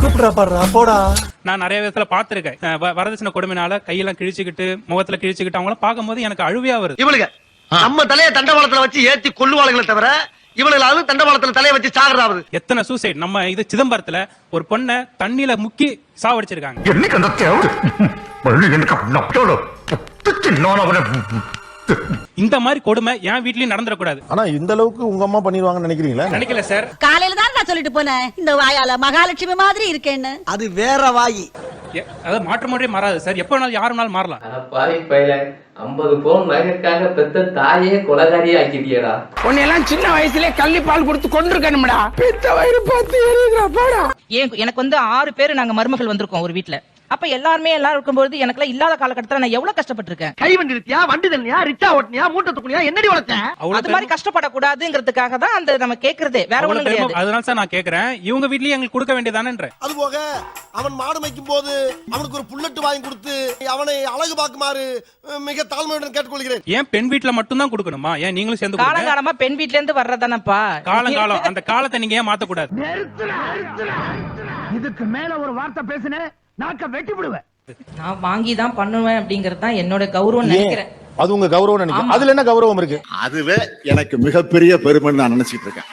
Speaker 13: கூப்பிடுறா பாடுறா போடா.
Speaker 24: நான் நிறைய விதத்துல பாத்திருக்கேன் வரதட்சணை கொடுமைனால கையெல்லாம் கிழிச்சுக்கிட்டு முகத்துல கிழிச்சுக்கிட்டு அவங்களாம் பார்க்கும்போது எனக்கு அழுவியா வருது.
Speaker 4: இவளுங்க நம்ம தலைய தண்டவாளத்துல வச்சு ஏத்தி கொல்லுவாளுங்களே தவிர இவளுங்களாவது தண்டவாளத்துல தலைய வச்சு சாகுறாவது
Speaker 24: எத்தனை சூசைட் நம்ம இது சிதம்பரத்துல ஒரு பொண்ணை தண்ணியில முக்கி சாவடிச்சிருக்காங்க. இந்த மாதிரி கொடுமை என் வீட்லயும் நடந்துடக்கூடாது.
Speaker 2: ஆனா இந்த அளவுக்கு உங்க அம்மா பண்ணிடுவாங்கன்னு நினைக்கிறீங்களா?
Speaker 24: நினைக்கல சார்.
Speaker 25: காலையில தான் நான் சொல்லிட்டு போனேன் இந்த வாயால மகாலட்சுமி மாதிரி இருக்கேன்னு.
Speaker 4: அது வேற வாயி.
Speaker 24: அதாவது மாற்று முறையே மாறாது சார். எப்போ வேணாலும் யாரு வேணாலும் மாறலாம்.
Speaker 1: பாவி பையல ஐம்பது பவுன் நகைக்காக பெத்த தாயே கொலகாரியே ஆக்கிட்டியடா.
Speaker 26: உன்னையெல்லாம் சின்ன வயசுலயே கள்ளி பால் கொடுத்து கொண்டிருக்கணும்டா பெத்த வயிறு பார்த்து எரியுதுடா போடா.
Speaker 22: ஏன் எனக்கு வந்து ஆறு பேர் நாங்க மருமகள் வந்திருக்கோம் ஒரு வீட்ல. அப்ப எல்லாருமே எல்லாரும் இருக்கும்போது எனக்குலாம் இல்லாத காலகட்டத்துல நான் எவ்வளவு கஷ்டப்பட்டிருக்கேன்.
Speaker 4: கை வண்டி நிறுத்தியா வண்டி தண்ணியா ரிச்சா ஓட்டினியா? மூட்டை துக்குனியா? என்னடி உழைச்சேன்
Speaker 22: அது மாதிரி கஷ்டப்படக்கூடாதுங்கிறதுக்காக தான் அந்த நம்ம கேக்குறதே. வேற ஒண்ணும் கிடையாது.
Speaker 24: அதனால சார் நான் கேக்குறேன். இவங்க வீட்லயும் எங்களுக்கு கொடுக்க வேண்டியதானன்ற.
Speaker 13: அது போக அவன் மாடு மேய்க்கும் போது அவனுக்கு ஒரு புல்லட்டு வாங்கி கொடுத்து அவனை அழகு பார்க்குமாறு அஹ், மிக தாழ்மையுடன் கேட்டுக்கொள்கிறேன்.
Speaker 24: ஏன் பெண் வீட்ல மட்டும் தான் கொடுக்கணுமா? ஏன் நீங்களும் சேர்ந்து
Speaker 22: காலங்காலமா பெண் வீட்ல இருந்து வர்றதானப்பா?
Speaker 24: காலங்காலம் அந்த காலத்தை நீங்க ஏன் மாத்த கூடாது
Speaker 26: இதுக்கு மேல ஒரு வார்த்தை பேசுன. நாக்க வெட்டி விடுவேன்
Speaker 22: நான் வாங்கி தான் பண்ணுவேன் அப்படிங்கறது தான் என்னோட கௌரவம் நினைக்கிறேன்.
Speaker 2: அது உங்க கௌரவம் நினைக்கிறேன். அதுல என்ன கௌரவம் இருக்கு?
Speaker 20: அதுவே எனக்கு மிகப்பெரிய பெருமைன்னு நான் நினைச்சிட்டு இருக்கேன்.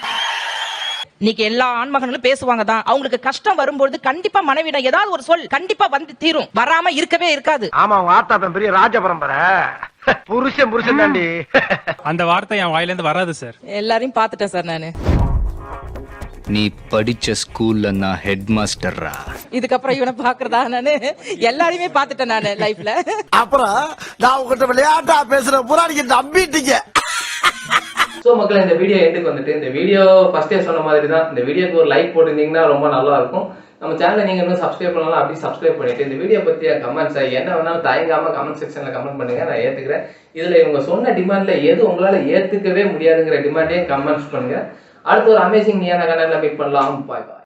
Speaker 22: இன்னைக்கு எல்லா ஆண்மகன்களும் பேசுவாங்க தான். அவங்களுக்கு கஷ்டம் வரும்பொழுது கண்டிப்பா மனைவிடம் ஏதாவது ஒரு சொல் கண்டிப்பா வந்து தீரும். வராம இருக்கவே இருக்காது.
Speaker 4: ஆமா உங்க ஆத்தாப்பன் பெரிய ராஜ பரம்பரை. புருஷன் புருஷன் தாண்டி.
Speaker 24: அந்த வார்த்தை என் வாயில இருந்து வராது சார்.
Speaker 22: எல்லாரையும் பாத்துட்டேன் சார் நானு.
Speaker 27: நீ படிச்ச ஸ்கூல்ல நான் ஹெட் மாஸ்டர்ரா
Speaker 22: இதுக்கப்புறம் இவனை பாக்குறதா நானு? எல்லாரையுமே பாத்துட்டேன் நானு லைஃப்ல
Speaker 13: அப்புறம் நான் உங்ககிட்ட விளையாட்டா பேசுற பூரா நீங்க நம்பிட்டீங்க.
Speaker 1: ஸோ மக்களே இந்த வீடியோ எண்டுக்கு வந்துட்டு இந்த வீடியோ ஃபர்ஸ்டே சொன்ன மாதிரி தான் இந்த வீடியோக்கு ஒரு லைக் போட்டிருந்தீங்கன்னா ரொம்ப நல்லா இருக்கும் நம்ம சேனலை நீங்கள் இன்னும் சப்ஸ்கிரைப் பண்ணலாம் அப்படி சப்ஸ்கிரைப் பண்ணிட்டு இந்த வீடியோ பற்றிய கமெண்ட்ஸை என்ன வேணாலும் தயங்காம கமெண்ட் செக்ஷனில் கமெண்ட் பண்ணுங்க நான் ஏற்றுக்கிறேன் இதில் இவங்க சொன்ன டிமாண்டில் எது உங்களால் ஏற்றுக்கவே முடியாதுங்கிற டிமாண்டையும் கமெண்ட்ஸ் பண்ணுங்க. அடுத்து ஒரு அமேசிங் நியான கனெக்டில் மீட் பண்ணலாம். பாய் பாய்